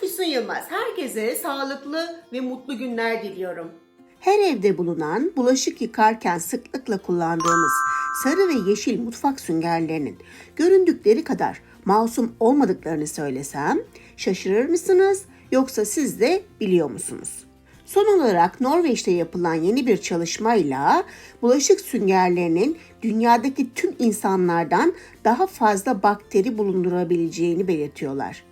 Füsun Yılmaz. Herkese sağlıklı ve mutlu günler diliyorum. Her evde bulunan bulaşık yıkarken sıklıkla kullandığımız sarı ve yeşil mutfak süngerlerinin göründükleri kadar masum olmadıklarını söylesem şaşırır mısınız yoksa siz de biliyor musunuz? Son olarak Norveç'te yapılan yeni bir çalışmayla bulaşık süngerlerinin dünyadaki tüm insanlardan daha fazla bakteri bulundurabileceğini belirtiyorlar.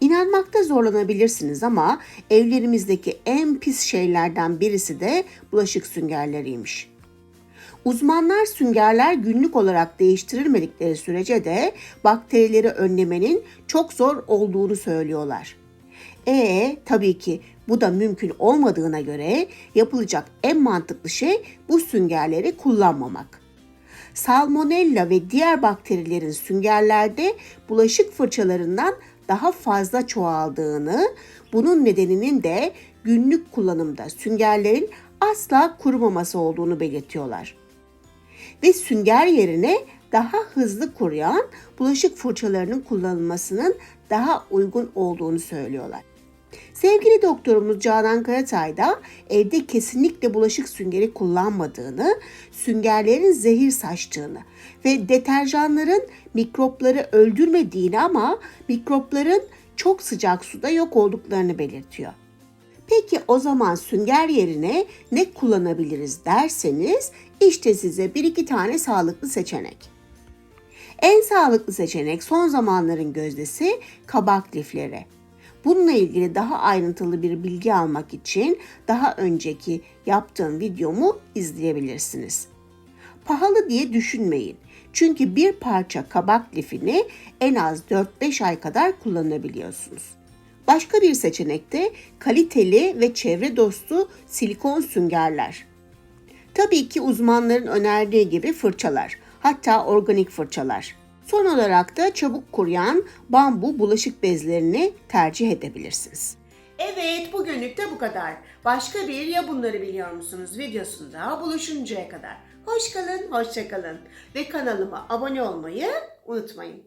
İnanmakta zorlanabilirsiniz ama evlerimizdeki en pis şeylerden birisi de bulaşık süngerleriymiş. Uzmanlar süngerler günlük olarak değiştirilmedikleri sürece de bakterileri önlemenin çok zor olduğunu söylüyorlar. E tabii ki bu da mümkün olmadığına göre yapılacak en mantıklı şey bu süngerleri kullanmamak. Salmonella ve diğer bakterilerin süngerlerde bulaşık fırçalarından daha fazla çoğaldığını, bunun nedeninin de günlük kullanımda süngerlerin asla kurumaması olduğunu belirtiyorlar. Ve sünger yerine daha hızlı kuruyan bulaşık fırçalarının kullanılmasının daha uygun olduğunu söylüyorlar. Sevgili doktorumuz Canan Karatay da evde kesinlikle bulaşık süngeri kullanmadığını, süngerlerin zehir saçtığını ve deterjanların mikropları öldürmediğini ama mikropların çok sıcak suda yok olduklarını belirtiyor. Peki o zaman sünger yerine ne kullanabiliriz derseniz işte size bir iki tane sağlıklı seçenek. En sağlıklı seçenek son zamanların gözdesi kabak lifleri. Bununla ilgili daha ayrıntılı bir bilgi almak için daha önceki yaptığım videomu izleyebilirsiniz. Pahalı diye düşünmeyin. Çünkü bir parça kabak lifini en az 4-5 ay kadar kullanabiliyorsunuz. Başka bir seçenek de kaliteli ve çevre dostu silikon süngerler. Tabii ki uzmanların önerdiği gibi fırçalar, hatta organik fırçalar. Son olarak da çabuk kuruyan bambu bulaşık bezlerini tercih edebilirsiniz. Evet bugünlük de bu kadar. Başka bir ya bunları biliyor musunuz videosunda buluşuncaya kadar. Hoş kalın, hoşça kalın ve kanalıma abone olmayı unutmayın.